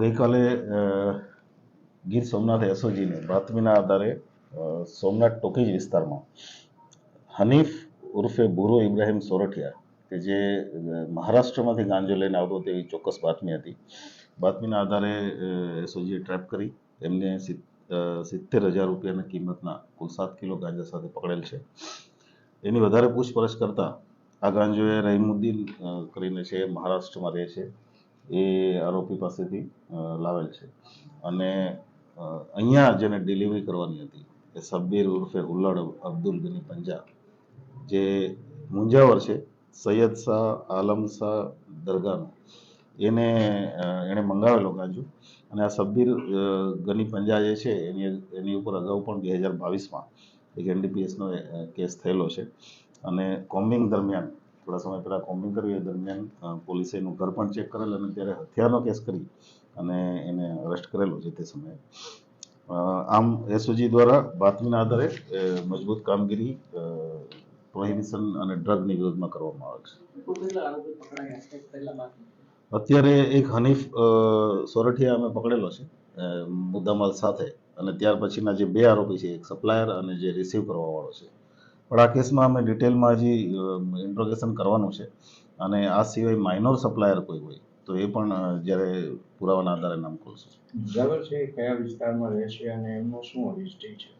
ગઈકાલે ગીર સોમનાથ એસઓજીને બાતમીના આધારે સોમનાથ ટોકીજ વિસ્તારમાં હનીફ ઉર્ફે બુરો ઇબ્રાહિમ સોરઠિયા, કે જે મહારાષ્ટ્રમાંથી ગાંજો લઈને આવતો તેવી ચોક્કસ બાતમી હતી. બાતમીના આધારે એસઓજીએ ટ્રેપ કરી, એમને સિત્તેર હજાર રૂપિયાની કિંમતના કુલ સાત કિલો ગાંજા સાથે પકડેલ છે. એની વધારે પૂછપરછ કરતા આ ગાંજો એ રહીમુદ્દીન કરીને છે, મહારાષ્ટ્રમાં રહે છે. એ આરોપી પાસેથી લાવેલ છે. અને અહીંયા જેને ડિલિવરી કરવાની હતી, એ સબ્બીર ઉર્ફે ઉલ્લડ અબ્દુલ ગની પંજા જે મુંજાવર છે, સૈયદ શાહ, આલમ શાહ દરગાહનો. એને એણે મંગાવેલો ગાંજુ. અને આ સબ્બીર ગની પંજા જે છે, એની એની ઉપર અગાઉ પણ બે હજાર બાવીસમાં એક એનડીપીએસનો કેસ થયેલો છે. અને કોમ્બિંગ દરમિયાન થોડા સમય પહેલાં કોમ્બિંગ કર્યું દરમિયાન પોલીસે એનું ઘર પણ ચેક કરેલ અને ત્યારે હથિયારનો કેસ કરી અને એને અરેસ્ટ કરેલો છે તે સમયે. આમ એસઓજી દ્વારા બાતમીના આધારે મજબૂત કામગીરી પ્રોહિબિશન અને ડ્રગની વિરોધમાં કરવામાં આવે છે. અત્યારે એક હનીફ સોરઠિયા અમે પકડેલો છે મુદ્દામાલ સાથે અને ત્યાર પછીના જે બે આરોપી છે, એક સપ્લાયર અને જે રિસીવ કરવાવાળો છે. પણ આ કેસમાં અમે ડિટેલમાં હજી ઇન્ટ્રોગેશન કરવાનું છે. અને આ સિવાય માઇનોર સપ્લાયર કોઈ હોય તો એ પણ જ્યારે પુરાવાના આધારે નામ ખોલશું. મુજાવર છે કયા વિસ્તારમાં રહે છે અને એમનું શું હિસ્ટ્રી છે?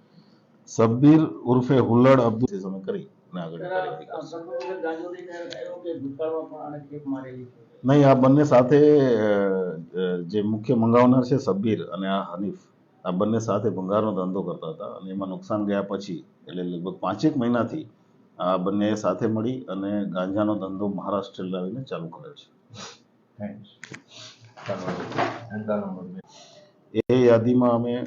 સબ્બીર ઉર્ફે હુલ્લડ અબ્દુલ તમે કરી અને આગળ નહીં આ બંને સાથે જે મુખ્ય મંગાવનાર છે સબ્બીર અને આ હનીફ આ બંને સાથે ભંગારનો ધંધો કરતા હતા અને એમાં નુકસાન ગયા પછી એટલે લગભગ પાંચેક મહિનાથી આ બંને સાથે મળી અને ગાંજાનો ધંધો મહારાષ્ટ્ર લાવીને ચાલુ કરે છે. એ યાદીમાં અમે